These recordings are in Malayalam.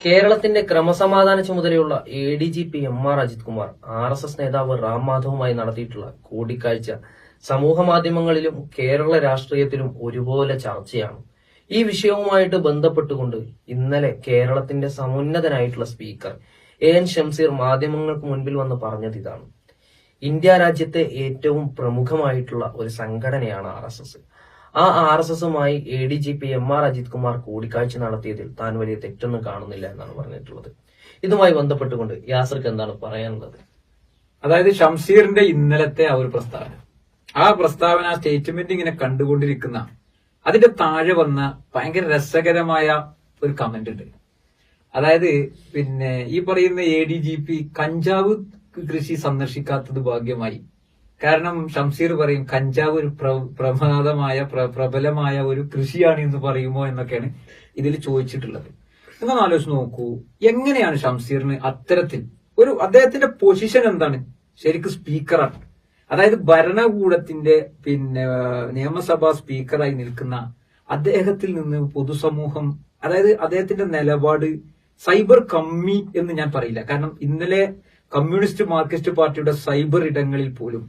കേരളത്തിന്റെ ക്രമസമാധാന ചുമതലയുള്ള A D G P M R Ajith Kumar R S S നേതാവ് റാം മാധവുമായി നടത്തിയിട്ടുള്ള കൂടിക്കാഴ്ച സമൂഹ മാധ്യമങ്ങളിലും കേരള രാഷ്ട്രീയത്തിലും ഒരുപോലെ ചർച്ചയാണ്. ഈ വിഷയവുമായിട്ട് ബന്ധപ്പെട്ടുകൊണ്ട് ഇന്നലെ കേരളത്തിന്റെ സമുന്നതനായിട്ടുള്ള സ്പീക്കർ എ എൻ ഷംസീർ മാധ്യമങ്ങൾക്ക് മുൻപിൽ വന്ന് പറഞ്ഞത് ഇതാണ്. ഇന്ത്യ രാജ്യത്തെ ഏറ്റവും പ്രമുഖമായിട്ടുള്ള ഒരു സംഘടനയാണ് ആർ എസ് എസ് ആ R S എസുമായി A D G P M R Ajith Kumar കൂടിക്കാഴ്ച നടത്തിയതിൽ താൻ വലിയ തെറ്റൊന്നും കാണുന്നില്ല എന്നാണ് പറഞ്ഞിട്ടുള്ളത്. ഇതുമായി ബന്ധപ്പെട്ടുകൊണ്ട് യാസർക്ക് എന്താണ് പറയാനുള്ളത്? അതായത് ഷംസീറിന്റെ ഇന്നലത്തെ ആ ഒരു പ്രസ്താവന. ആ പ്രസ്താവന ആ സ്റ്റേറ്റ്മെന്റ് ഇങ്ങനെ കണ്ടുകൊണ്ടിരിക്കുന്ന അതിന്റെ താഴെ വന്ന ഭയങ്കര രസകരമായ ഒരു കമന്റ് ഉണ്ട്. അതായത് പിന്നെ ഈ പറയുന്ന എ ഡി ജി പി കഞ്ചാവ് കൃഷി സന്ദർശിക്കാത്തത് ഭാഗ്യമായി കാരണം ഷംസീർ പറയും കഞ്ചാവ് ഒരു പ്ര- പ്രമാദമായ പ്രബലമായ ഒരു കൃഷിയാണ് എന്ന് പറയുമോ എന്നൊക്കെയാണ് ഇതിൽ ചോദിച്ചിട്ടുള്ളത്. നിങ്ങൾ ആലോചിച്ച് നോക്കൂ എങ്ങനെയാണ് ഷംസീറിന് അത്തരത്തിൽ ഒരു അദ്ദേഹത്തിന്റെ പൊസിഷൻ എന്താണ്? ശരിക്കും സ്പീക്കറാണ് അതായത് ഭരണകൂടത്തിന്റെ പിന്നെ നിയമസഭാ സ്പീക്കറായി നിൽക്കുന്ന അദ്ദേഹത്തിൽ നിന്ന് പൊതുസമൂഹം അതായത് അദ്ദേഹത്തിന്റെ നിലപാട് സൈബർ കമ്മി എന്ന് ഞാൻ പറയില്ല. കാരണം ഇന്നലെ കമ്മ്യൂണിസ്റ്റ് മാർക്സിസ്റ്റ് പാർട്ടിയുടെ സൈബർ ഇടങ്ങളിൽ പോലും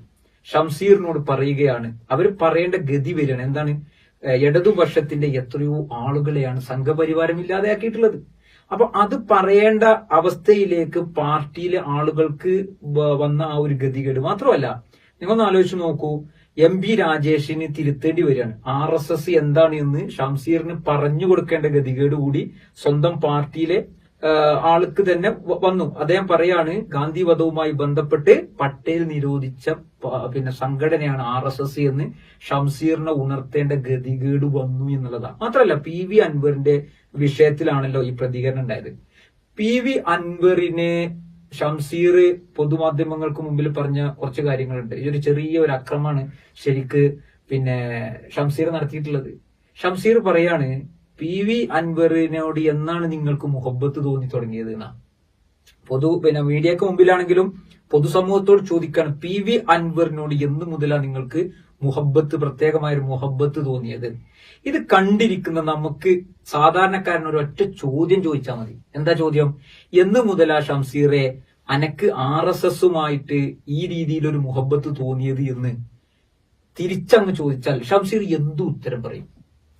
ഷംസീറിനോട് പറയുകയാണ്. അവർ പറയേണ്ട ഗതി വരികയാണ്. എന്താണ്? ഇടതുപക്ഷത്തിന്റെ എത്രയോ ആളുകളെയാണ് സംഘപരിവാരം ഇല്ലാതെയാക്കിയിട്ടുള്ളത് അപ്പൊ അത് പറയേണ്ട അവസ്ഥയിലേക്ക് പാർട്ടിയിലെ ആളുകൾക്ക് വന്ന ആ ഒരു ഗതികേട് മാത്രമല്ല നിങ്ങളൊന്ന് ആലോചിച്ച് നോക്കൂ. എം പി രാജേഷിന് തിരുത്തേണ്ടി വരികയാണ്. ആർ എസ് എസ് എന്താണ് എന്ന് ഷംസീറിന് പറഞ്ഞു കൊടുക്കേണ്ട ഗതികേട് കൂടി സ്വന്തം പാർട്ടിയിലെ ആൾക്ക് തന്നെ വന്നു. അദ്ദേഹം പറയാണ് ഗാന്ധി വധവുമായി ബന്ധപ്പെട്ട് പട്ടേൽ നിരോധിച്ച പിന്നെ സംഘടനയാണ് ആർ എസ് എസ് എന്ന് ഷംസീറിനെ ഉണർത്തേണ്ട ഗതികേട് വന്നു എന്നുള്ളതാണ്. മാത്രമല്ല പി വി അൻവറിന്റെ വിഷയത്തിലാണല്ലോ ഈ പ്രതികരണം ഉണ്ടായത്. പി വി അൻവറിനെ ഷംസീർ പൊതുമാധ്യമങ്ങൾക്ക് മുമ്പിൽ പറഞ്ഞ കുറച്ച് കാര്യങ്ങളുണ്ട്. ഇതൊരു ചെറിയ ഒരു അക്രമമാണ് ശരിക്ക് പിന്നെ ഷംസീർ നടത്തിയിട്ടുള്ളത്. ഷംസീർ പറയാണ് പി വി അൻവറിനോട് എന്നാണ് നിങ്ങൾക്ക് മുഹബത്ത് തോന്നി തുടങ്ങിയത് എന്നാ പൊതു പിന്നെ മീഡിയക്ക് മുമ്പിലാണെങ്കിലും പൊതുസമൂഹത്തോട് ചോദിക്കാൻ പി വി അൻവറിനോട് എന്ന് മുതലാണ് നിങ്ങൾക്ക് മുഹബത്ത് പ്രത്യേകമായ ഒരു മുഹബത്ത് തോന്നിയത്? ഇത് കണ്ടിരിക്കുന്ന നമുക്ക് സാധാരണക്കാരൻ ഒറ്റ ചോദ്യം ചോദിച്ചാൽ മതി. എന്താ ചോദ്യം? എന്ന് മുതലാ ഷംസീറെ അനക്ക് ആർ എസ് എസുമായിട്ട് ഈ രീതിയിൽ ഒരു മുഹബത്ത് തോന്നിയത് എന്ന് തിരിച്ചങ്ങ് ചോദിച്ചാൽ ഷംസീർ എന്തു ഉത്തരം പറയും?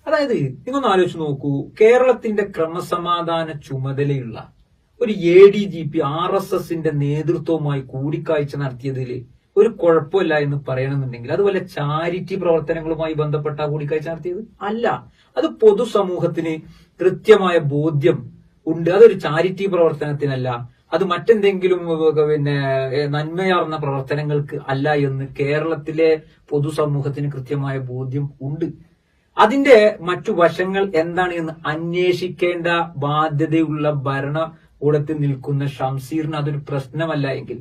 അതായത് നിങ്ങളൊന്ന് ആലോചിച്ച് നോക്കൂ. കേരളത്തിന്റെ ക്രമസമാധാന ചുമതലയുള്ള ഒരു A D G P R S എസിന്റെ നേതൃത്വവുമായി കൂടിക്കാഴ്ച നടത്തിയതിൽ ഒരു കുഴപ്പമില്ല എന്ന് പറയണമെന്നുണ്ടെങ്കിൽ അതുപോലെ ചാരിറ്റി പ്രവർത്തനങ്ങളുമായി ബന്ധപ്പെട്ട കൂടിക്കാഴ്ച നടത്തിയത്? അല്ല. അത് പൊതുസമൂഹത്തിന് കൃത്യമായ ബോധ്യം ഉണ്ട്. അതൊരു ചാരിറ്റി പ്രവർത്തനത്തിനല്ല. അത് മറ്റെന്തെങ്കിലും പിന്നെ നന്മയാർന്ന പ്രവർത്തനങ്ങൾക്ക് അല്ല എന്ന് കേരളത്തിലെ പൊതുസമൂഹത്തിന് കൃത്യമായ ബോധ്യം ഉണ്ട്. അതിന്റെ മറ്റു വശങ്ങൾ എന്താണ് എന്ന് അന്വേഷിക്കേണ്ട ബാധ്യതയുള്ള ഭരണകൂടത്തിൽ നിൽക്കുന്ന ഷംസീറിന് അതൊരു പ്രശ്നമല്ല എങ്കിൽ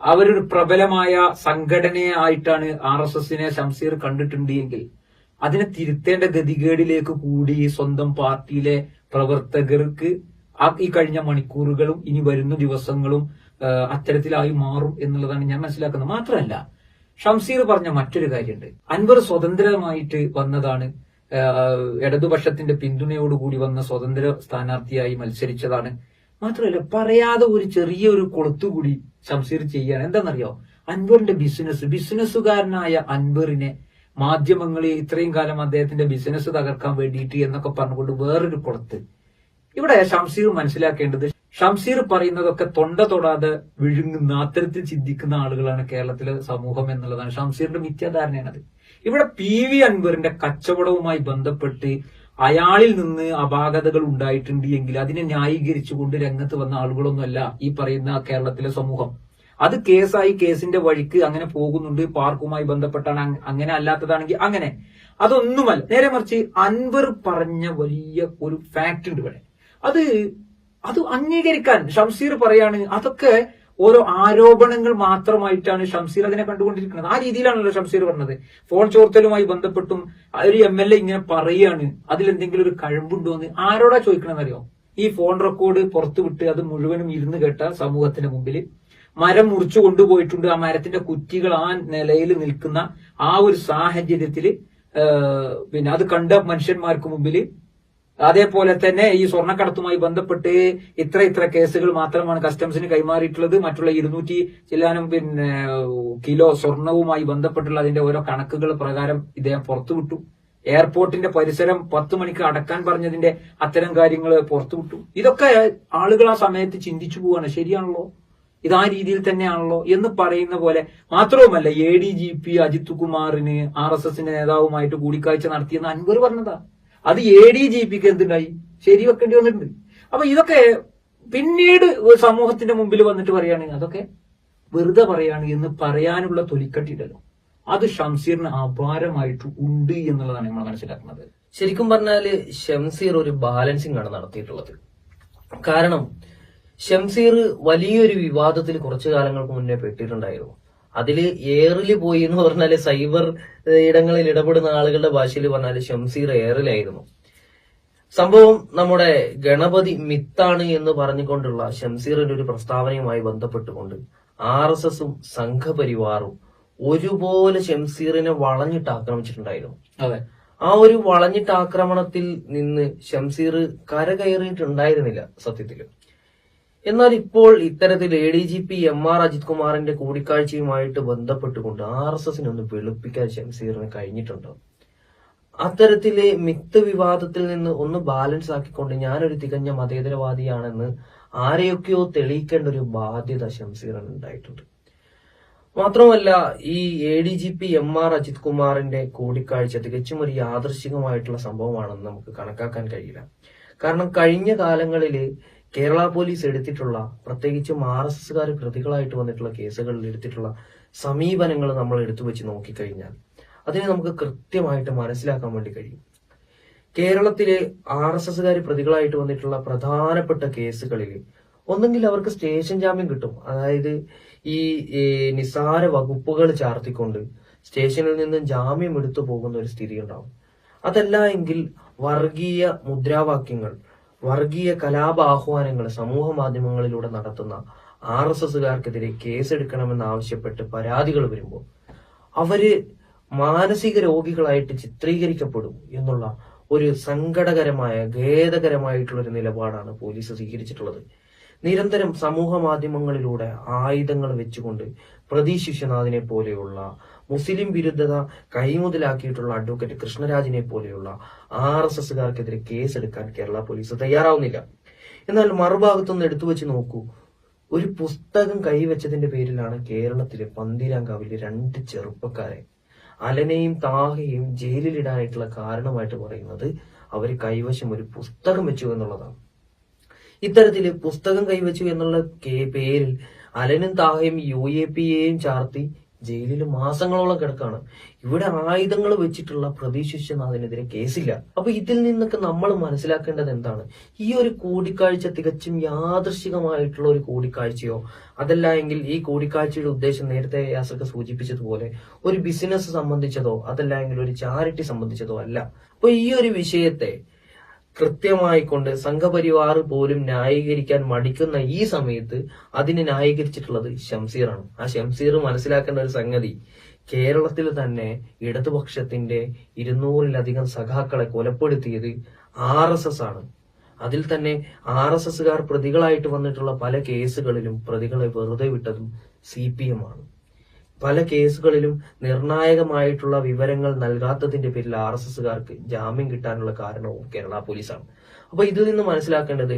അവരൊരു പ്രബലമായ സംഘടനയായിട്ടാണ് ആർ എസ് എസിനെ ഷംസീർ കണ്ടിട്ടുണ്ട് എങ്കിൽ അതിനെ തിരുത്തേണ്ട ഗതികേടിലേക്ക് കൂടി സ്വന്തം പാർട്ടിയിലെ പ്രവർത്തകർക്ക് ഈ കഴിഞ്ഞ മണിക്കൂറുകളും ഇനി വരുന്ന ദിവസങ്ങളും അത്തരത്തിലായി മാറും എന്നുള്ളതാണ് ഞാൻ മനസ്സിലാക്കുന്നത്. മാത്രമല്ല ഷംസീർ പറഞ്ഞ മറ്റൊരു കാര്യമുണ്ട്. അൻവർ സ്വതന്ത്രമായിട്ട് വന്നതാണ് ഇടതുപക്ഷത്തിന്റെ പിന്തുണയോടുകൂടി വന്ന സ്വതന്ത്ര സ്ഥാനാർത്ഥിയായി മത്സരിച്ചതാണ് മാത്രമല്ല പറയാതെ ഒരു ചെറിയൊരു കൊളുത്തുകൂടി ഷംസീർ ചെയ്യാണ് എന്താണെന്നറിയോ? അൻവറിന്റെ ബിസിനസ് ബിസിനസ്സുകാരനായ അൻവറിനെ മാധ്യമങ്ങൾ ഇത്രയും കാലം അദ്ദേഹത്തിന്റെ ബിസിനസ് തകർക്കാൻ വേണ്ടിയിട്ട് എന്നൊക്കെ പറഞ്ഞുകൊണ്ട് വേറൊരു കൊളുത്ത്. ഇവിടെ ഷംസീർ മനസ്സിലാക്കേണ്ടത് ഷംസീർ പറയുന്നതൊക്കെ തൊണ്ട തൊടാതെ വിഴുങ്ങുന്ന അത്തരത്തിൽ ചിന്തിക്കുന്ന ആളുകളാണ് കേരളത്തിലെ സമൂഹം എന്നുള്ളതാണ് ഷംസീറിന്റെ മിഥ്യാധാരണയാണത്. ഇവിടെ പി വി അൻവറിന്റെ കച്ചവടവുമായി ബന്ധപ്പെട്ട് അയാളിൽ നിന്ന് അപാകതകൾ ഉണ്ടായിട്ടുണ്ട് എങ്കിൽ അതിനെ ന്യായീകരിച്ചുകൊണ്ട് രംഗത്ത് വന്ന ആളുകളൊന്നുമല്ല ഈ പറയുന്ന കേരളത്തിലെ സമൂഹം. അത് കേസായി കേസിന്റെ വഴിക്ക് അങ്ങനെ പോകുന്നുണ്ട്. പാർക്കുമായി ബന്ധപ്പെട്ടാണ് അങ്ങനെ അല്ലാത്തതാണെങ്കിൽ അങ്ങനെ. അതൊന്നുമല്ല. നേരെ മറിച്ച് അൻവർ പറഞ്ഞ വലിയ ഒരു ഫാക്ട് ഉണ്ട് ഇവിടെ. അത് അത് അംഗീകരിക്കാൻ ഷംസീർ പറയാണ്. അതൊക്കെ ഓരോ ആരോപണങ്ങൾ മാത്രമായിട്ടാണ് ഷംസീർ അതിനെ കണ്ടുകൊണ്ടിരിക്കുന്നത്. ആ രീതിയിലാണല്ലോ ഷംസീർ പറഞ്ഞത്. ഫോൺ ചോർത്തലുമായി ബന്ധപ്പെട്ടും ഒരു എം എൽ എ ഇങ്ങനെ പറയാണ് അതിലെന്തെങ്കിലും ഒരു കഴിവുണ്ടോ എന്ന് ആരോടാ ചോദിക്കണമെന്നറിയോ ഈ ഫോൺ റെക്കോർഡ് പുറത്തുവിട്ട് അത് മുഴുവനും ഇരുന്ന് കേട്ട സമൂഹത്തിന്റെ മുമ്പിൽ മരം മുറിച്ചു കൊണ്ടുപോയിട്ടുണ്ട്. ആ മരത്തിന്റെ കുറ്റികൾ ആ നിലയിൽ നിൽക്കുന്ന ആ ഒരു സാഹചര്യത്തിൽ പിന്നെ അത് കണ്ട മനുഷ്യന്മാർക്ക് മുമ്പിൽ അതേപോലെ തന്നെ ഈ സ്വർണക്കടത്തുമായി ബന്ധപ്പെട്ട് ഇത്ര ഇത്ര കേസുകൾ മാത്രമാണ് കസ്റ്റംസിന് കൈമാറിയിട്ടുള്ളത്. മറ്റുള്ള ഇരുന്നൂറ്റി ചില്ലാനും പിന്നെ കിലോ സ്വർണവുമായി ബന്ധപ്പെട്ടുള്ള അതിന്റെ ഓരോ കണക്കുകൾ പ്രകാരം ഇദ്ദേഹം പുറത്തുവിട്ടു. എയർപോർട്ടിന്റെ പരിസരം പത്ത് മണിക്ക് അടക്കാൻ പറഞ്ഞതിന്റെ അത്തരം കാര്യങ്ങൾ പുറത്തുവിട്ടു. ഇതൊക്കെ ആളുകൾ ആ സമയത്ത് ചിന്തിച്ചു പോവാണ്. ശരിയാണല്ലോ? ഇത് ആ രീതിയിൽ തന്നെയാണല്ലോ എന്ന് പറയുന്ന പോലെ മാത്രവുമല്ല A D G P Ajith കുമാറിന് ആർ എസ് എസിന്റെ നേതാവുമായിട്ട് കൂടിക്കാഴ്ച നടത്തിയെന്ന് അൻവർ പറഞ്ഞതാ. അത് എ ഡി ജി പിക്ക് എന്തുണ്ടായി? ശരി വെക്കേണ്ടി വന്നിട്ടുണ്ട്. അപ്പൊ ഇതൊക്കെ പിന്നീട് സമൂഹത്തിന്റെ മുമ്പിൽ വന്നിട്ട് പറയുകയാണെങ്കിൽ അതൊക്കെ വെറുതെ പറയാണ് എന്ന് പറയാനുള്ള തൊലിക്കട്ടിട്ടല്ലോ അത് ഷംസീറിന് അപാരമായിട്ട് ഉണ്ട് എന്നുള്ളതാണ് നമ്മൾ മനസ്സിലാക്കുന്നത്. ശരിക്കും പറഞ്ഞാൽ ഷംസീർ ഒരു ബാലൻസിംഗ് ആണ് നടത്തിയിട്ടുള്ളത്. കാരണം ഷംസീർ വലിയൊരു വിവാദത്തിൽ കുറച്ചു കാലങ്ങൾക്ക് മുന്നേ പെട്ടിട്ടുണ്ടായിരുന്നു. അതിൽ എയറിൽ പോയി എന്ന് പറഞ്ഞാൽ സൈബർ ഇടങ്ങളിൽ ഇടപെടുന്ന ആളുകളുടെ ഭാഷയിൽ പറഞ്ഞാൽ ഷംസീർ എയറിലായിരുന്നു. സംഭവം നമ്മുടെ ഗണപതി മിത്താണ് എന്ന് പറഞ്ഞുകൊണ്ടുള്ള ഷംസീറിന്റെ ഒരു പ്രസ്താവനയുമായി ബന്ധപ്പെട്ടുകൊണ്ട് ആർ എസ് എസും സംഘപരിവാറും ഒരുപോലെ ഷംസീറിനെ വളഞ്ഞിട്ട് ആക്രമിച്ചിട്ടുണ്ടായിരുന്നു. അതെ. ആ ഒരു വളഞ്ഞിട്ട് ആക്രമണത്തിൽ നിന്ന് ഷംസീർ കരകയറിയിട്ടുണ്ടായിരുന്നില്ല സത്യത്തിൽ. എന്നാൽ ഇപ്പോൾ ഇത്തരത്തിൽ A D G P M R Ajith കുമാറിന്റെ കൂടിക്കാഴ്ചയുമായിട്ട് ബന്ധപ്പെട്ടുകൊണ്ട് ആർ എസ് എസിനെ ഒന്ന് വെളുപ്പിക്കാൻ ഷംസീറിന് കഴിഞ്ഞിട്ടുണ്ടോ. അത്തരത്തിലെ മിത്ത് വിവാദത്തിൽ നിന്ന് ഒന്ന് ബാലൻസ് ആക്കിക്കൊണ്ട് ഞാനൊരു തികഞ്ഞ മതേതരവാദിയാണെന്ന് ആരെയൊക്കെയോ തെളിയിക്കേണ്ട ഒരു ബാധ്യത ഷംസീറിന് ഉണ്ടായിട്ടുണ്ട്. മാത്രമല്ല ഈ A D G P M R Ajith കുമാറിന്റെ കൂടിക്കാഴ്ച തികച്ചും ഒരു യാദൃശികമായിട്ടുള്ള സംഭവമാണെന്ന് നമുക്ക് കണക്കാക്കാൻ കഴിയില്ല. കാരണം കഴിഞ്ഞ കാലങ്ങളിൽ കേരള പോലീസ് എടുത്തിട്ടുള്ള പ്രത്യേകിച്ചും ആർ എസ് എസ്സുകാർ പ്രതികളായിട്ട് വന്നിട്ടുള്ള കേസുകളിൽ എടുത്തിട്ടുള്ള സമീപനങ്ങൾ നമ്മൾ എടുത്തു വെച്ച് നോക്കിക്കഴിഞ്ഞാൽ അതിനെ നമുക്ക് കൃത്യമായിട്ട് മനസ്സിലാക്കാൻ വേണ്ടി കഴിയും. കേരളത്തിലെ ആർ എസ് എസ്സുകാർ പ്രതികളായിട്ട് വന്നിട്ടുള്ള പ്രധാനപ്പെട്ട കേസുകളിൽ ഒന്നെങ്കിൽ അവർക്ക് സ്റ്റേഷൻ ജാമ്യം കിട്ടും. അതായത് ഈ നിസാര വകുപ്പുകൾ ചാർത്തിക്കൊണ്ട് സ്റ്റേഷനിൽ നിന്ന് ജാമ്യം എടുത്തു പോകുന്ന ഒരു സ്ഥിതി ഉണ്ടാവും. അതല്ല എങ്കിൽ വർഗീയ മുദ്രാവാക്യങ്ങൾ വർഗീയ കലാപാഹ്വാനങ്ങൾ സമൂഹ മാധ്യമങ്ങളിലൂടെ നടത്തുന്ന ആർ എസ് എസുകാർക്കെതിരെ കേസെടുക്കണമെന്ന് ആവശ്യപ്പെട്ട് പരാതികൾ വരുമ്പോൾ അവർ മാനസിക രോഗികളായിട്ട് ചിത്രീകരിക്കപ്പെടും എന്നുള്ള ഒരു സങ്കടകരമായ ഖേദകരമായിട്ടുള്ള ഒരു നിലപാടാണ് പോലീസ് സ്വീകരിച്ചിട്ടുള്ളത്. നിരന്തരം സമൂഹ മാധ്യമങ്ങളിലൂടെ ആയുധങ്ങൾ വെച്ചുകൊണ്ട് പ്രതീഷ് വിശ്വനാഥിനെ പോലെയുള്ള മുസ്ലിം വിരുദ്ധത കൈമുതലാക്കിയിട്ടുള്ള അഡ്വക്കേറ്റ് കൃഷ്ണരാജിനെ പോലെയുള്ള ആർ എസ് എസുകാർക്കെതിരെ കേസെടുക്കാൻ കേരള പോലീസ് തയ്യാറാവുന്നില്ല. എന്നാൽ മറുഭാഗത്തുനിന്ന് എടുത്തു വെച്ച് നോക്കൂ ഒരു പുസ്തകം കൈവച്ചതിന്റെ പേരിലാണ് കേരളത്തിലെ പന്തീരാങ്കാവിലെ രണ്ട് ചെറുപ്പക്കാരെ അലനെയും താഹയും ജയിലിലിടാനായിട്ടുള്ള കാരണമായിട്ട് പറയുന്നത് അവർ കൈവശം ഒരു പുസ്തകം വെച്ചു എന്നുള്ളതാണ്. ഇത്തരത്തിൽ പുസ്തകം കൈവച്ചു എന്നുള്ള പേരിൽ അലനും താഹയും യു എ പി എയും ചാർത്തി ജയിലിൽ മാസങ്ങളോളം കിടക്കാണ്. ഇവിടെ ആയുധങ്ങൾ വെച്ചിട്ടുള്ള പ്രതീക്ഷ വിശ്വനാഥിനെതിരെ കേസില്ല. അപ്പൊ ഇതിൽ നിന്നൊക്കെ നമ്മൾ മനസ്സിലാക്കേണ്ടത് എന്താണ്? ഈ ഒരു കൂടിക്കാഴ്ച തികച്ചും യാദൃശികമായിട്ടുള്ള ഒരു കൂടിക്കാഴ്ചയോ അതല്ല എങ്കിൽ ഈ കൂടിക്കാഴ്ചയുടെ ഉദ്ദേശം നേരത്തെ യാസൊക്കെ സൂചിപ്പിച്ചതുപോലെ ഒരു ബിസിനസ് സംബന്ധിച്ചതോ അതല്ല എങ്കിൽ ഒരു ചാരിറ്റി സംബന്ധിച്ചതോ അല്ല. അപ്പൊ ഈ ഒരു വിഷയത്തെ കൃത്യമായിക്കൊണ്ട് സംഘപരിവാർ പോലും ന്യായീകരിക്കാൻ മടിക്കുന്ന ഈ സമയത്ത് അതിനെ ന്യായീകരിച്ചിട്ടുള്ളത് ഷംസീറാണ് ആ ഷംസീർ മനസ്സിലാക്കേണ്ട ഒരു സംഗതി കേരളത്തിൽ തന്നെ ഇടതുപക്ഷത്തിന്റെ ഇരുന്നൂറിലധികം സഖാക്കളെ കൊലപ്പെടുത്തിയത് ആർ എസ് എസ് ആണ്. അതിൽ തന്നെ ആർ എസ് എസുകാർ പ്രതികളായിട്ട് വന്നിട്ടുള്ള പല കേസുകളിലും പ്രതികളെ വെറുതെ വിട്ടതും സി പി എം ആണ്. പല കേസുകളിലും നിർണായകമായിട്ടുള്ള വിവരങ്ങൾ നൽകാത്തതിന്റെ പേരിൽ ആർ എസ് എസുകാർക്ക് ജാമ്യം കിട്ടാനുള്ള കാരണവും കേരള പോലീസാണ്. അപ്പൊ ഇതിൽ നിന്ന് മനസ്സിലാക്കേണ്ടത്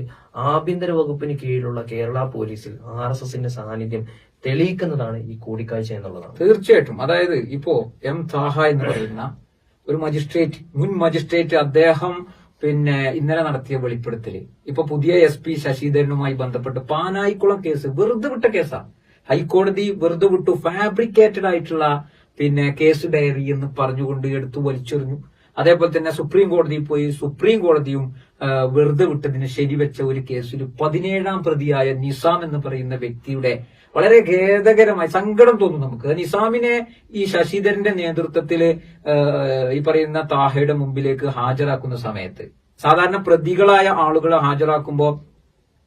ആഭ്യന്തര വകുപ്പിന് കീഴിലുള്ള കേരള പോലീസിൽ ആർ എസ് എസിന്റെ സാന്നിധ്യം തെളിയിക്കുന്നതാണ് ഈ കൂടിക്കാഴ്ച എന്നുള്ളതാണ്. തീർച്ചയായിട്ടും. അതായത് ഇപ്പോ എം താഹ എന്ന് പറയുന്ന ഒരു മജിസ്ട്രേറ്റ് മുൻ മജിസ്ട്രേറ്റ് അദ്ദേഹം പിന്നെ ഇന്നലെ നടത്തിയ വെളിപ്പെടുത്തൽ. ഇപ്പൊ പുതിയ എസ് പി ശശിധരനുമായി ബന്ധപ്പെട്ട് പാനായിക്കുളം കേസ് വെറുതെ വിട്ട കേസാ. ഹൈക്കോടതി വെറുതെ വിട്ടു ഫാബ്രിക്കേറ്റഡ് ആയിട്ടുള്ള പിന്നെ കേസ് ഡയറി എന്ന് പറഞ്ഞുകൊണ്ട് എടുത്തു വലിച്ചെറിഞ്ഞു. അതേപോലെ തന്നെ സുപ്രീം കോടതിയിൽ പോയി സുപ്രീം കോടതിയും വെറുതെ വിട്ടതിന് ശരിവെച്ച ഒരു കേസിൽ പതിനേഴാം പ്രതിയായ നിസാം എന്ന് പറയുന്ന വ്യക്തിയുടെ വളരെ ഖേദകരമായി സങ്കടം തോന്നുന്നു നമുക്ക്. നിസാമിനെ ഈ ശശിധരന്റെ നേതൃത്വത്തിൽ ഈ പറയുന്ന താഹയുടെ മുമ്പിലേക്ക് ഹാജരാക്കുന്ന സമയത്ത്. സാധാരണ പ്രതികളായ ആളുകളെ ഹാജരാക്കുമ്പോൾ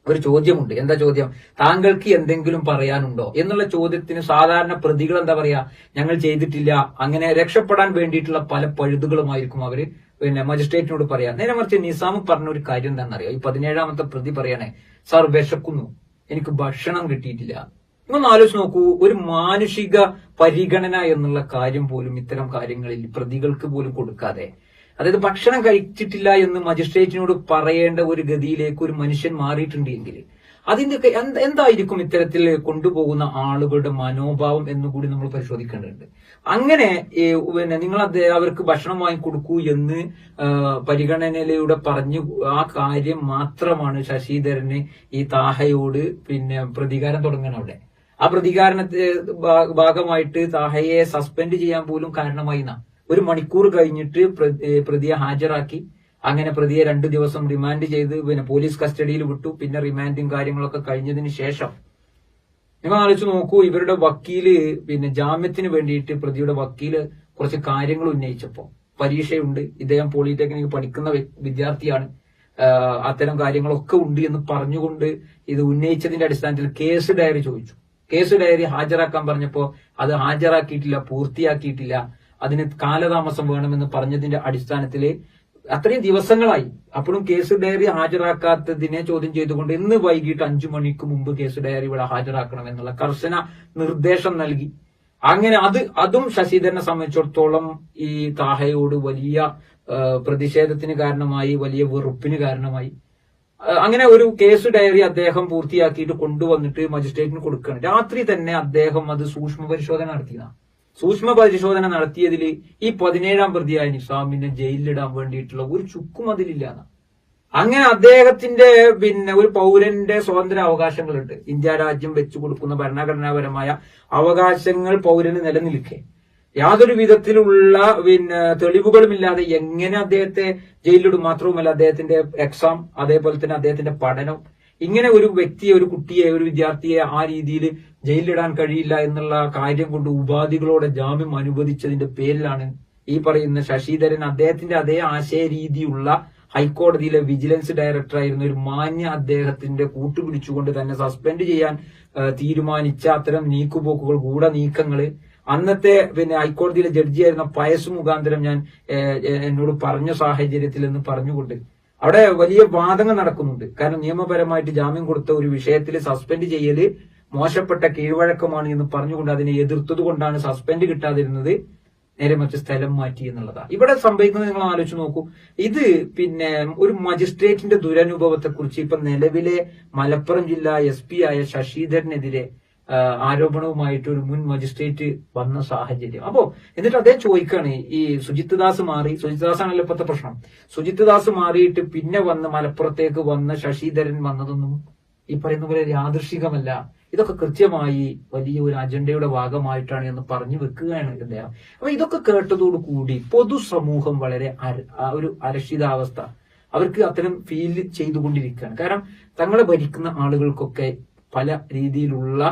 ഒരു ചോദ്യമുണ്ട്. എന്താ ചോദ്യം? താങ്കൾക്ക് എന്തെങ്കിലും പറയാനുണ്ടോ? എന്നുള്ള ചോദ്യത്തിന് സാധാരണ പ്രതികൾ എന്താ പറയാ? ഞങ്ങൾ ചെയ്തിട്ടില്ല. അങ്ങനെ രക്ഷപ്പെടാൻ വേണ്ടിയിട്ടുള്ള പല പഴുതുകളുമായിരിക്കും അവർ പിന്നെ മജിസ്ട്രേറ്റിനോട് പറയാ. നേരെ മറിച്ച് നിസാം പറഞ്ഞ ഒരു കാര്യം എന്താണെന്നറിയോ? ഈ പതിനേഴാമത്തെ പ്രതി പറയണേ സാർ വിശക്കുന്നു. എനിക്ക് ഭക്ഷണം കിട്ടിയിട്ടില്ല. നിങ്ങൾ ആലോചിച്ച് നോക്കൂ. ഒരു മാനുഷിക പരിഗണന എന്നുള്ള കാര്യം പോലും ഇത്തരം കാര്യങ്ങളിൽ പ്രതികൾക്ക് പോലും കൊടുക്കാതെ അതായത് ഭക്ഷണം കഴിച്ചിട്ടില്ല എന്ന് മജിസ്ട്രേറ്റിനോട് പറയേണ്ട ഒരു ഗതിയിലേക്ക് ഒരു മനുഷ്യൻ മാറിയിട്ടുണ്ടെങ്കിൽ അതിന്റെ എന്തായിരിക്കും ഇത്തരത്തിൽ കൊണ്ടുപോകുന്ന ആളുകളുടെ മനോഭാവം എന്നുകൂടി നമ്മൾ പരിശോധിക്കേണ്ടതുണ്ട്. അങ്ങനെ പിന്നെ നിങ്ങൾ അവർക്ക് ഭക്ഷണം വാങ്ങി കൊടുക്കൂ എന്ന് പരിഗണനയിലൂടെ പറഞ്ഞു ആ കാര്യം മാത്രമാണ് ശശിധരന് ഈ താഹയോട് പിന്നെ പ്രതികാരം തുടങ്ങണം അവിടെ. ആ പ്രതികാരണത്തെ ഭാഗമായിട്ട് താഹയെ സസ്പെൻഡ് ചെയ്യാൻ പോലും കാരണമായി എന്നാ ഒരു മണിക്കൂർ കഴിഞ്ഞിട്ട് പ്രതിയെ ഹാജരാക്കി. അങ്ങനെ പ്രതിയെ രണ്ടു ദിവസം റിമാൻഡ് ചെയ്ത് പിന്നെ പോലീസ് കസ്റ്റഡിയിൽ വിട്ടു. പിന്നെ റിമാൻഡും കാര്യങ്ങളൊക്കെ കഴിഞ്ഞതിന് ശേഷം നിങ്ങൾ ആലോചിച്ച് നോക്കൂ ഇവരുടെ വക്കീൽ പിന്നെ ജാമ്യത്തിന് വേണ്ടിയിട്ട് പ്രതിയുടെ വക്കീൽ കുറച്ച് കാര്യങ്ങൾ ഉന്നയിച്ചപ്പോ പരീക്ഷയുണ്ട്. ഇദ്ദേഹം പോളിടെക്നിക് പഠിക്കുന്ന വിദ്യാർത്ഥിയാണ്. അത്തരം കാര്യങ്ങളൊക്കെ ഉണ്ട് എന്ന് പറഞ്ഞുകൊണ്ട് ഇത് ഉന്നയിച്ചതിന്റെ അടിസ്ഥാനത്തിൽ കേസ് ഡയറി ചോദിച്ചു. കേസ് ഡയറി ഹാജരാക്കാൻ പറഞ്ഞപ്പോ അത് ഹാജരാക്കിയിട്ടില്ല പൂർത്തിയാക്കിയിട്ടില്ല. അതിന് കാലതാമസം വേണമെന്ന് പറഞ്ഞതിന്റെ അടിസ്ഥാനത്തിൽ അത്രയും ദിവസങ്ങളായി. അപ്പോഴും കേസ് ഡയറി ഹാജരാക്കാത്തതിനെ ചോദ്യം ചെയ്തുകൊണ്ട് ഇന്ന് വൈകിട്ട് അഞ്ചു മണിക്ക് മുമ്പ് കേസ് ഡയറി ഇവിടെ ഹാജരാക്കണം എന്നുള്ള കർശന നിർദ്ദേശം നൽകി. അങ്ങനെ അത് അതും ശശിധരനെ സംബന്ധിച്ചിടത്തോളം ഈ താഹയോട് വലിയ പ്രതിഷേധത്തിന് കാരണമായി വലിയ വെറുപ്പിന് കാരണമായി. അങ്ങനെ ഒരു കേസ് ഡയറി അദ്ദേഹം പൂർത്തിയാക്കിയിട്ട് കൊണ്ടുവന്നിട്ട് മജിസ്ട്രേറ്റിന് കൊടുക്കുകയാണ്. രാത്രി തന്നെ അദ്ദേഹം അത് സൂക്ഷ്മ പരിശോധന നടത്തിയതാണ്. സൂക്ഷ്മ പരിശോധന നടത്തിയതിൽ ഈ പതിനേഴാം പ്രതിയായ നിസാമിനെ ജയിലിലിടാൻ വേണ്ടിയിട്ടുള്ള ഒരു ചുക്കും അതിലില്ല അങ്ങനെ അദ്ദേഹത്തിന്റെ പിന്നെ ഒരു പൗരന്റെ സ്വതന്ത്ര അവകാശങ്ങളുണ്ട്. ഇന്ത്യ രാജ്യം വെച്ചു കൊടുക്കുന്ന ഭരണഘടനാപരമായ അവകാശങ്ങൾ പൗരന് നിലനിൽക്കെ. യാതൊരു വിധത്തിലുള്ള പിന്നെ തെളിവുകളുമില്ലാതെ എങ്ങനെ അദ്ദേഹത്തെ ജയിലിലിടും മാത്രവുമല്ല അദ്ദേഹത്തിന്റെ എക്സാം അതേപോലെ തന്നെ അദ്ദേഹത്തിന്റെ പഠനം ഇങ്ങനെ ഒരു വ്യക്തിയെ ഒരു കുട്ടിയെ ഒരു വിദ്യാർത്ഥിയെ ആ രീതിയിൽ ജയിലിലിടാൻ കഴിയില്ല എന്നുള്ള കാര്യം കൊണ്ട് ഉപാധികളോടെ ജാമ്യം അനുവദിച്ചതിന്റെ പേരിലാണ് ഈ പറയുന്ന ശശിധരൻ അദ്ദേഹത്തിന്റെ അതേ ആശയ രീതിയുള്ള ഹൈക്കോടതിയിലെ വിജിലൻസ് ഡയറക്ടർ ആയിരുന്ന ഒരു മാന്യ അദ്ദേഹത്തിന്റെ കൂട്ടുപിടിച്ചുകൊണ്ട് തന്നെ സസ്പെൻഡ് ചെയ്യാൻ തീരുമാനിച്ച അത്തരം നീക്കുപോക്കുകൾ ഗൂഢ നീക്കങ്ങൾ അന്നത്തെ പിന്നെ ഹൈക്കോടതിയിലെ ജഡ്ജിയായിരുന്ന പയസ് മുഖാന്തരം ഞാൻ എന്നോട് പറഞ്ഞ സാഹചര്യത്തിൽ എന്ന് പറഞ്ഞുകൊണ്ട് അവിടെ വലിയ വാദങ്ങൾ നടക്കുന്നുണ്ട്. കാരണം നിയമപരമായിട്ട് ജാമ്യം കൊടുത്ത ഒരു വിഷയത്തിൽ സസ്പെൻഡ് ചെയ്യൽ മോശപ്പെട്ട കീഴ്വഴക്കമാണ് എന്ന് പറഞ്ഞുകൊണ്ട് അതിനെ എതിർത്തത് കൊണ്ടാണ് സസ്പെൻഡ് കിട്ടാതിരുന്നത്. നേരെ മറിച്ച് സ്ഥലം മാറ്റി എന്നുള്ളതാണ് ഇവിടെ സംഭവിക്കുന്നത് നിങ്ങൾ ആലോചിച്ച് നോക്കൂ. ഇത് പിന്നെ ഒരു മജിസ്ട്രേറ്റിന്റെ ദുരനുഭവത്തെക്കുറിച്ച് ഇപ്പൊ നിലവിലെ മലപ്പുറം ജില്ലാ എസ് ആയ ശശിധരനെതിരെ ആരോപണവുമായിട്ട് ഒരു മുൻ മജിസ്ട്രേറ്റ് വന്ന സാഹചര്യം. അപ്പോ എന്നിട്ട് അദ്ദേഹം ചോദിക്കുകയാണ് ഈ സുജിത് ദാസ് മാറി സുജിത് ദാസ് ആണല്ലോ ഇപ്പോഴത്തെ പ്രശ്നം. സുജിത് ദാസ് മാറിയിട്ട് പിന്നെ വന്ന് മലപ്പുറത്തേക്ക് വന്ന ശശിധരൻ വന്നതൊന്നും ഈ പറയുന്ന പോലെ യാദൃശികമല്ല. ഇതൊക്കെ കൃത്യമായി വലിയ ഒരു അജണ്ടയുടെ ഭാഗമായിട്ടാണ് എന്ന് പറഞ്ഞു വെക്കുകയാണ് അദ്ദേഹം അപ്പൊ ഇതൊക്കെ കേട്ടതോടു കൂടി പൊതുസമൂഹം വളരെ ഒരു അരക്ഷിതാവസ്ഥ. അവർക്ക് അത്തരം ഫീൽ ചെയ്തുകൊണ്ടിരിക്കുകയാണ്. കാരണം തങ്ങളെ ഭരിക്കുന്ന ആളുകൾക്കൊക്കെ പല രീതിയിലുള്ള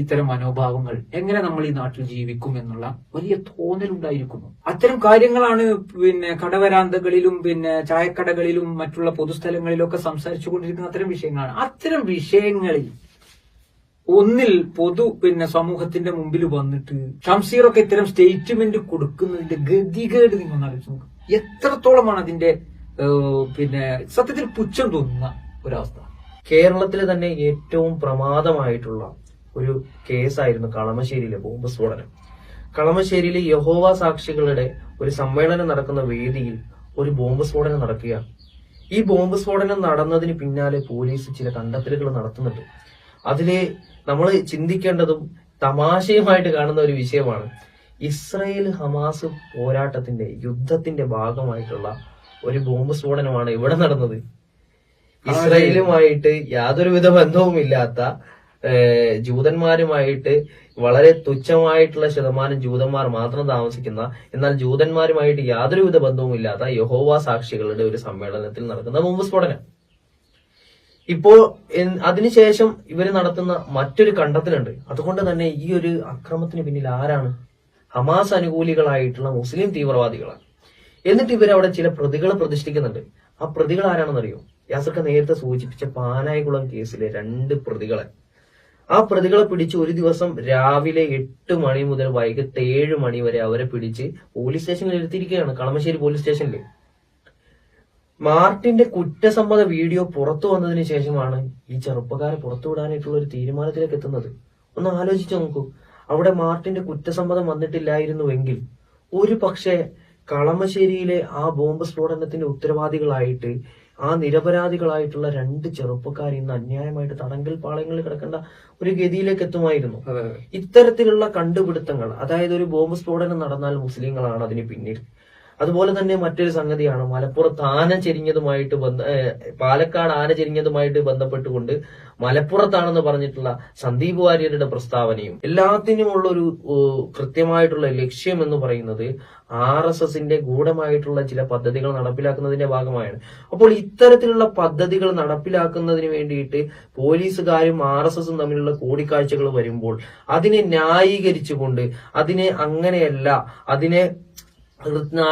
ഇത്തരം മനോഭാവങ്ങൾ എങ്ങനെ നമ്മൾ ഈ നാട്ടിൽ ജീവിക്കും എന്നുള്ള വലിയ തോന്നലുണ്ടായിരിക്കുന്നു. അത്തരം കാര്യങ്ങളാണ് പിന്നെ കടവരാന്തകളിലും പിന്നെ ചായക്കടകളിലും മറ്റുള്ള പൊതുസ്ഥലങ്ങളിലും ഒക്കെ സംസാരിച്ചു കൊണ്ടിരിക്കുന്ന അത്തരം വിഷയങ്ങളാണ്. അത്തരം വിഷയങ്ങളിൽ ഒന്നിൽ പൊതു പിന്നെ സമൂഹത്തിന്റെ മുമ്പിൽ വന്നിട്ട് ഷംസീറൊക്കെ ഇത്തരം സ്റ്റേറ്റ്മെന്റ് കൊടുക്കുന്നതിന്റെ ഗതികേട് നിങ്ങൾ ആലോചിച്ചു ആലോചിച്ച് നോക്ക്. എത്രത്തോളമാണ് അതിന്റെ പിന്നെ സത്യത്തിൽ പുച്ഛം തോന്നുന്ന ഒരവസ്ഥ? കേരളത്തിലെ തന്നെ ഏറ്റവും പ്രമാദമായിട്ടുള്ള ഒരു കേസായിരുന്നു കളമശ്ശേരിയിലെ ബോംബ് സ്ഫോടനം. കളമശ്ശേരിയിലെ യഹോവ സാക്ഷികളുടെ ഒരു സമ്മേളനം നടക്കുന്ന വേദിയിൽ ഒരു ബോംബ് സ്ഫോടനം നടക്കുകയാണ്. ഈ ബോംബ് സ്ഫോടനം നടന്നതിന് പിന്നാലെ പോലീസ് ചില കണ്ടെത്തലുകൾ നടത്തുന്നുണ്ട്. അതിലെ നമ്മൾ ചിന്തിക്കേണ്ടതും തമാശയുമായിട്ട് കാണുന്ന ഒരു വിഷയമാണ് ഇസ്രയേൽ ഹമാസ് പോരാട്ടത്തിന്റെ യുദ്ധത്തിന്റെ ഭാഗമായിട്ടുള്ള ഒരു ബോംബ് സ്ഫോടനമാണ് ഇവിടെ നടന്നത്. ഇസ്രയേലുമായിട്ട് യാതൊരുവിധ ബന്ധവുമില്ലാത്ത ഇല്ലാത്ത ജൂതന്മാരുമായിട്ട് വളരെ തുച്ഛമായിട്ടുള്ള ശതമാനം ജൂതന്മാർ മാത്രം താമസിക്കുന്ന എന്നാൽ ജൂതന്മാരുമായിട്ട് യാതൊരുവിധ ബന്ധവുമില്ലാത്ത യഹോവ സാക്ഷികളുടെ ഒരു സമ്മേളനത്തിൽ നടക്കുന്ന ബോംബ് സ്ഫോടനം. ഇപ്പോ അതിനുശേഷം ഇവർ നടത്തുന്ന മറ്റൊരു കണ്ടെത്തലുണ്ട്. അതുകൊണ്ട് തന്നെ ഈ ഒരു അക്രമത്തിന് പിന്നിൽ ആരാണ്? ഹമാസ് അനുകൂലികളായിട്ടുള്ള മുസ്ലിം തീവ്രവാദികളാണ്. എന്നിട്ട് ഇവരവിടെ ചില പ്രതികളെ പ്രതിഷ്ഠിക്കുന്നുണ്ട്. ആ പ്രതികൾ ആരാണെന്നറിയോ? യാസർക്ക നേരത്തെ സൂചിപ്പിച്ച പാനായികുളം കേസിലെ രണ്ട് പ്രതികളെ. ആ പ്രതികളെ പിടിച്ച് ഒരു ദിവസം രാവിലെ എട്ട് മണി മുതൽ വൈകിട്ട് ഏഴ് മണി വരെ അവരെ പിടിച്ച് പോലീസ് സ്റ്റേഷനിൽ എടുത്തിരിക്കുകയാണ് കളമശ്ശേരി പോലീസ് സ്റ്റേഷനിൽ മാർട്ടിന്റെ കുറ്റസമ്മത വീഡിയോ പുറത്തു വന്നതിന് ശേഷമാണ് ഈ ചെറുപ്പക്കാരെ പുറത്തുവിടാനായിട്ടുള്ള ഒരു തീരുമാനത്തിലേക്ക് എത്തുന്നത്. ഒന്ന് ആലോചിച്ച് നോക്കൂ. അവിടെ മാർട്ടിന്റെ കുറ്റസമ്മതം വന്നിട്ടില്ലായിരുന്നുവെങ്കിൽ ഒരു പക്ഷേ കളമശ്ശേരിയിലെ ആ ബോംബ് സ്ഫോടനത്തിന്റെ ഉത്തരവാദികളായിട്ട് ആ നിരപരാധികളായിട്ടുള്ള രണ്ട് ചെറുപ്പക്കാർ ഇന്ന് അന്യായമായിട്ട് തടങ്കൽ പാളയങ്ങളിൽ കിടക്കേണ്ട ഒരു ഗതിയിലേക്ക് എത്തുമായിരുന്നു. ഇത്തരത്തിലുള്ള കണ്ടുപിടുത്തങ്ങൾ അതായത് ഒരു ബോംബ് സ്ഫോടനം നടന്നാൽ മുസ്ലിങ്ങളാണ് അതിന് പിന്നിൽ. അതുപോലെ തന്നെ മറ്റൊരു സംഗതിയാണ് മലപ്പുറത്ത് ആന ചെരിഞ്ഞതുമായിട്ട് ബന്ധ പാലക്കാട് ആന ചെരിഞ്ഞതുമായിട്ട് ബന്ധപ്പെട്ടുകൊണ്ട് മലപ്പുറത്താണെന്ന് പറഞ്ഞിട്ടുള്ള സന്ദീപ് വാര്യരുടെ പ്രസ്താവനയും എല്ലാത്തിനുമുള്ള ഒരു കൃത്യമായിട്ടുള്ള ലക്ഷ്യം എന്ന് പറയുന്നത് ആർ എസ് എസിന്റെ ഗൂഢമായിട്ടുള്ള ചില പദ്ധതികൾ നടപ്പിലാക്കുന്നതിന്റെ ഭാഗമായാണ്. അപ്പോൾ ഇത്തരത്തിലുള്ള പദ്ധതികൾ നടപ്പിലാക്കുന്നതിന് വേണ്ടിയിട്ട് പോലീസുകാരും ആർ എസ് എസും തമ്മിലുള്ള കൂടിക്കാഴ്ചകൾ വരുമ്പോൾ അതിനെ ന്യായീകരിച്ചുകൊണ്ട് അതിനെ അങ്ങനെയല്ല അതിനെ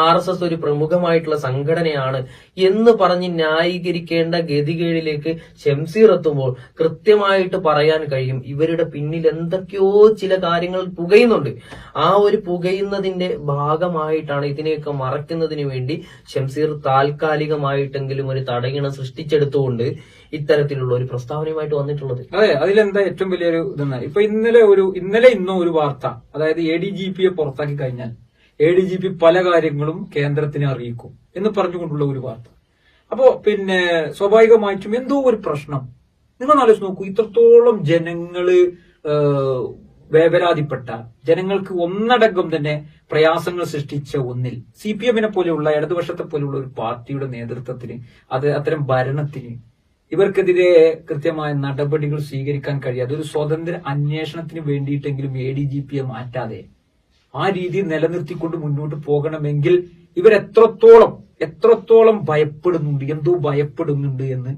ആർ എസ് എസ് ഒരു പ്രമുഖമായിട്ടുള്ള സംഘടനയാണ് എന്ന് പറഞ്ഞ് ന്യായീകരിക്കേണ്ട ഗതികേടിലേക്ക് ഷംസീർ എത്തുമ്പോൾ കൃത്യമായിട്ട് പറയാൻ കഴിയും. ഇവരുടെ പിന്നിൽ എന്തൊക്കെയോ ചില കാര്യങ്ങൾ പുകയുന്നുണ്ട്. ആ ഒരു പുകയുന്നതിന്റെ ഭാഗമായിട്ടാണ് ഇതിനെയൊക്കെ മറയ്ക്കുന്നതിന് വേണ്ടി ഷംസീർ താൽക്കാലികമായിട്ടെങ്കിലും ഒരു തടയിണ സൃഷ്ടിച്ചെടുത്തുകൊണ്ട് ഇത്തരത്തിലുള്ള ഒരു പ്രസ്താവനയുമായിട്ട് വന്നിട്ടുള്ളത്. അതെ അതിലെന്താ ഏറ്റവും വലിയൊരു ഇതെന്നാ. ഇപ്പൊ ഇന്നലെ ഒരു ഇന്നലെ ഇന്നും ഒരു വാർത്ത അതായത് എ ഡി ജി പിയെ പുറത്താക്കി കഴിഞ്ഞാൽ എ ഡി ജി പി പല കാര്യങ്ങളും കേന്ദ്രത്തിനെ അറിയിക്കും എന്ന് പറഞ്ഞുകൊണ്ടുള്ള ഒരു വാർത്ത. അപ്പോ പിന്നെ സ്വാഭാവികമായിട്ടും എന്തോ ഒരു പ്രശ്നം. നിങ്ങൾ ആലോചിച്ച് നോക്കൂ ഇത്രത്തോളം ജനങ്ങൾ വേവരാതിപ്പെട്ട ജനങ്ങൾക്ക് ഒന്നടങ്കം തന്നെ പ്രയാസങ്ങൾ സൃഷ്ടിച്ച ഒന്നിൽ സി പി എമ്മിനെ പോലെയുള്ള ഇടതുപക്ഷത്തെ പോലെയുള്ള ഒരു പാർട്ടിയുടെ നേതൃത്വത്തിന് അത് അത്തരം ഭരണത്തിന് ഇവർക്കെതിരെ കൃത്യമായ നടപടികൾ സ്വീകരിക്കാൻ കഴിയാതെ ഒരു സ്വതന്ത്ര അന്വേഷണത്തിന് വേണ്ടിയിട്ടെങ്കിലും എ ഡി ജി പിയെ മാറ്റാതെ ആ രീതി നിലനിർത്തിക്കൊണ്ട് മുന്നോട്ട് പോകണമെങ്കിൽ ഇവരെത്രത്തോളം എത്രത്തോളം ഭയപ്പെടുന്നുണ്ട് എന്തോ ഭയപ്പെടുന്നുണ്ട് എന്ന്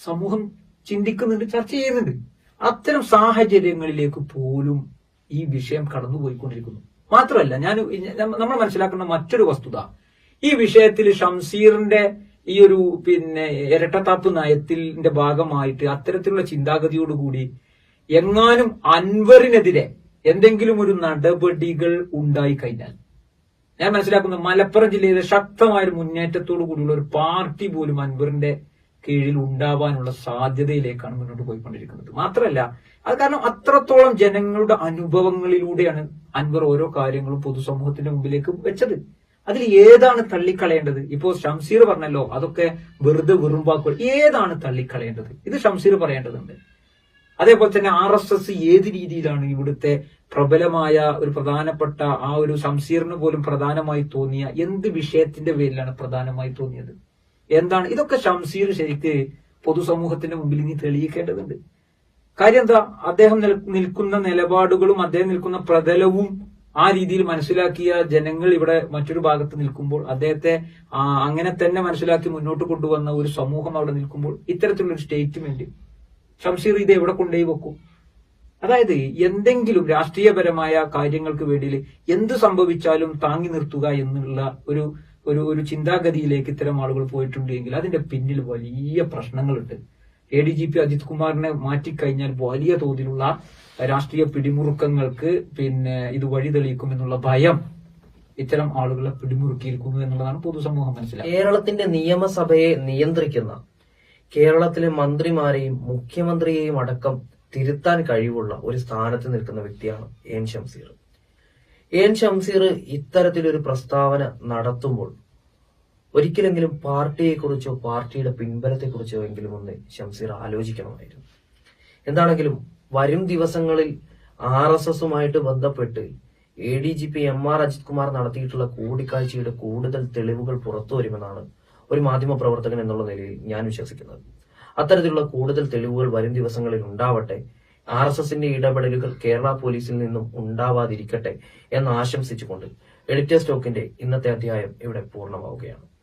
സമൂഹം ചിന്തിക്കുന്നുണ്ട് ചർച്ച ചെയ്യുന്നുണ്ട്. അത്തരം സാഹചര്യങ്ങളിലേക്ക് പോലും ഈ വിഷയം കടന്നുപോയിക്കൊണ്ടിരിക്കുന്നു. മാത്രമല്ല ഞാൻ നമ്മൾ മനസ്സിലാക്കുന്ന മറ്റൊരു വസ്തുത. ഈ വിഷയത്തിൽ ഷംസീറിന്റെ ഈ ഒരു പിന്നെ ഇരട്ടത്താപ്പ് നയത്തിന്റെ ഭാഗമായിട്ട് അത്തരത്തിലുള്ള ചിന്താഗതിയോടുകൂടി എങ്ങാനും അൻവറിനെതിരെ എന്തെങ്കിലും ഒരു നടപടികൾ ഉണ്ടായി കഴിഞ്ഞാൽ ഞാൻ മനസ്സിലാക്കുന്നത് മലപ്പുറം ജില്ലയിലെ ശക്തമായ ഒരു മുന്നേറ്റത്തോടു കൂടിയുള്ള ഒരു പാർട്ടി പോലും അൻവറിന്റെ കീഴിൽ ഉണ്ടാവാനുള്ള സാധ്യതയിലേക്കാണ് മുന്നോട്ട് പോയിക്കൊണ്ടിരിക്കുന്നത്. മാത്രമല്ല അത് കാരണം അത്രത്തോളം ജനങ്ങളുടെ അനുഭവങ്ങളിലൂടെയാണ് അൻവർ ഓരോ കാര്യങ്ങളും പൊതുസമൂഹത്തിന്റെ മുമ്പിലേക്ക് വെച്ചത്. അതിൽ ഏതാണ് തള്ളിക്കളയേണ്ടത്? ഇപ്പോ ഷംസീർ പറഞ്ഞല്ലോ അതൊക്കെ വെറുതെ വെറുമ്പാക്കുക ഏതാണ് തള്ളിക്കളയേണ്ടത്? ഇത് ഷംസീർ പറയേണ്ടതുണ്ട്. അതേപോലെ തന്നെ ആർ എസ് എസ് ഏത് രീതിയിലാണ് ഇവിടുത്തെ പ്രബലമായ ഒരു പ്രധാനപ്പെട്ട ആ ഒരു സംസീറിന് പോലും പ്രധാനമായി തോന്നിയ എന്ത് വിഷയത്തിന്റെ പേരിലാണ് പ്രധാനമായി തോന്നിയത്? എന്താണ്? ഇതൊക്കെ ഷംസീർ ശരിക്ക് പൊതുസമൂഹത്തിന്റെ മുമ്പിൽ ഇനി തെളിയിക്കേണ്ടതുണ്ട്. കാര്യം എന്താ? അദ്ദേഹം നിൽക്കുന്ന നിലപാടുകളും അദ്ദേഹം നിൽക്കുന്ന പ്രതലവും ആ രീതിയിൽ മനസ്സിലാക്കിയ ജനങ്ങൾ ഇവിടെ മറ്റൊരു ഭാഗത്ത് നിൽക്കുമ്പോൾ അദ്ദേഹത്തെ അങ്ങനെ തന്നെ മനസ്സിലാക്കി മുന്നോട്ട് കൊണ്ടുവന്ന ഒരു സമൂഹം അവിടെ നിൽക്കുമ്പോൾ ഇത്തരത്തിലുള്ള ഒരു സ്റ്റേറ്റ്മെന്റ് ഷംസീർ ഇത് എവിടെ കൊണ്ടുപോയി വെക്കും? അതായത് എന്തെങ്കിലും രാഷ്ട്രീയപരമായ കാര്യങ്ങൾക്ക് വേണ്ടിയിൽ എന്ത് സംഭവിച്ചാലും താങ്ങി നിർത്തുക എന്നുള്ള ഒരു ഒരു ഒരു ചിന്താഗതിയിലേക്ക് ഇത്തരം ആളുകൾ പോയിട്ടുണ്ടെങ്കിൽ അതിന്റെ പിന്നിൽ വലിയ പ്രശ്നങ്ങളുണ്ട്. A D G P Ajith കുമാറിനെ മാറ്റിക്കഴിഞ്ഞാൽ വലിയ തോതിലുള്ള രാഷ്ട്രീയ പിടിമുറുക്കങ്ങൾക്ക് പിന്നെ ഇത് വഴി തെളിയിക്കുമെന്നുള്ള ഭയം ഇത്തരം ആളുകളെ പിടിമുറുക്കിയിരിക്കുന്നു എന്നുള്ളതാണ് പൊതുസമൂഹം മനസ്സിലാക്കുന്നത്. കേരളത്തിന്റെ നിയമസഭയെ നിയന്ത്രിക്കുന്ന കേരളത്തിലെ മന്ത്രിമാരെയും മുഖ്യമന്ത്രിയെയും അടക്കം തിരുത്താൻ കഴിവുള്ള ഒരു സ്ഥാനത്ത് നിൽക്കുന്ന വ്യക്തിയാണ് എൻ ഷംസീർ എൻ ഷംസീർ ഇത്തരത്തിലൊരു പ്രസ്താവന നടത്തുമ്പോൾ ഒരിക്കലെങ്കിലും പാർട്ടിയെക്കുറിച്ചോ പാർട്ടിയുടെ പിൻബലത്തെക്കുറിച്ചോ എങ്കിലും ഒന്ന് ഷംസീർ ആലോചിക്കണമായിരുന്നു. എന്താണെങ്കിലും വരും ദിവസങ്ങളിൽ ആർ എസ് എസുമായിട്ട് ബന്ധപ്പെട്ട് A D G P M R Ajith Kumar നടത്തിയിട്ടുള്ള കൂടിക്കാഴ്ചയുടെ കൂടുതൽ തെളിവുകൾ പുറത്തു വരുമെന്നാണ് ഒരു മാധ്യമ പ്രവർത്തകൻ എന്നുള്ള നിലയിൽ ഞാൻ വിശ്വസിക്കുന്നത്. അത്തരത്തിലുള്ള കൂടുതൽ തെളിവുകൾ വരും ദിവസങ്ങളിൽ ഉണ്ടാവട്ടെ ആർ എസ് എസിന്റെ ഇടപെടലുകൾ കേരള പോലീസിൽ നിന്നും ഉണ്ടാവാതിരിക്കട്ടെ എന്ന് ആശംസിച്ചുകൊണ്ട് എഡിറ്റർ സ്റ്റോക്കിന്റെ ഇന്നത്തെ അധ്യായം ഇവിടെ പൂർണമാവുകയാണ്.